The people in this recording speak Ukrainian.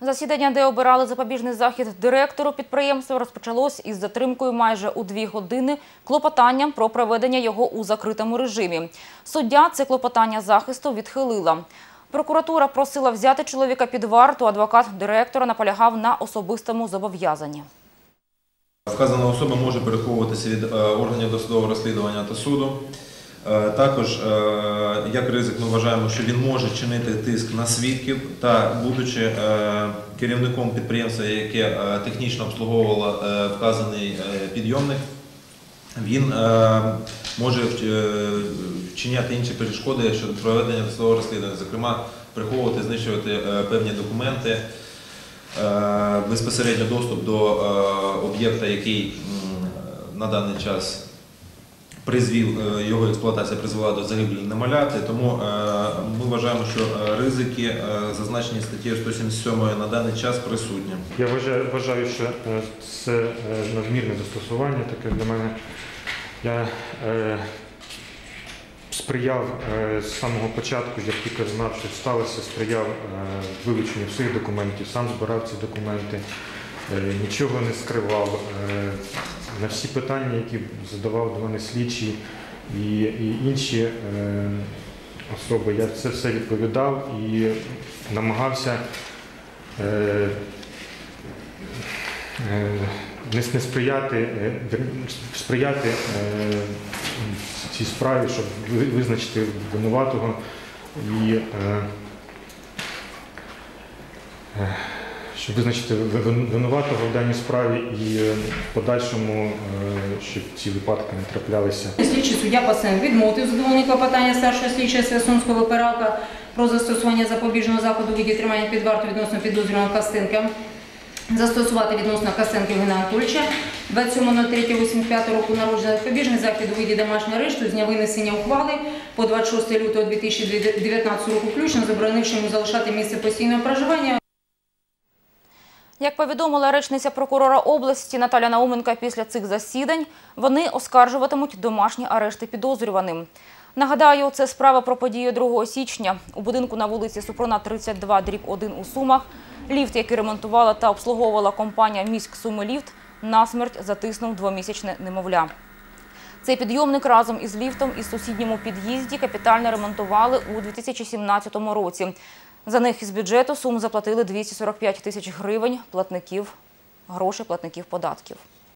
Засідання, де обирали запобіжний захід директору підприємства, розпочалось із затримкою майже у дві години клопотанням про проведення його у закритому режимі. Суддя це клопотання захисту відхилила. Прокуратура просила взяти чоловіка під варту. Адвокат директора наполягав на особистому зобов'язанні. Вказана особа може переховуватися від е, органів досудового розслідування та суду. Е, Також, е, як ризик, ми вважаємо, що він може чинити тиск на свідків та, будучи е, керівником підприємства, яке технічно обслуговувало вказаний підйомник, він може вчиняти інші перешкоди щодо проведення досудового розслідування, зокрема, приховувати, знищувати певні документи. Безпосередньо доступ до об'єкта, який на даний час призвів, е, його експлуатація призвела до загибелі немовляти. Тому е, ми вважаємо, що ризики, е, зазначені статтею 177 на даний час присутні. Я вважаю, вважаю що це надмірне застосування таке для мене. Я сприяв з самого початку, як тільки знав, що сталося, сприяв е, вилученню всіх документів, сам збирав ці документи, нічого не скривав. На всі питання, які задавав до мене слідчі і, і інші е, особи, я це все відповідав і намагався. Е, е, не, не сприяти, е, сприяти е, цій справі, щоб визначити винуватого і е, щоб визначити ви- ви- винуватого в даній справі і е, в подальшому, е, щоб ці випадки не траплялися. Слідчий суддя Пасен відмовив задоволення клопотання старшого слідчого Сесунського оператора про застосування запобіжного заходу у тримання під вартою відносно підозрюваного Костенка. Застосувати відносно Костенка Євгена Анатольовича 27.03.85 року народження запобіжний захід у виді домашнього арешту з дня винесення ухвали по 26 лютого 2019 року включно, заборонивши йому залишати місце постійного проживання. Як повідомила речниця прокурора області Наталя Науменка після цих засідань, вони оскаржуватимуть домашні арешти підозрюваним. Нагадаю, це справа про подію 2 січня. У будинку на вулиці Супруна 32, дріб 1 у Сумах. Ліфт, який ремонтувала та обслуговувала компанія «Міськ Суми Ліфт», насмерть затиснув двомісячне немовля. Цей підйомник разом із ліфтом із сусідньому під'їзді капітально ремонтували у 2017 році. За них із бюджету сум заплатили 245 тисяч гривень платників, грошей платників податків.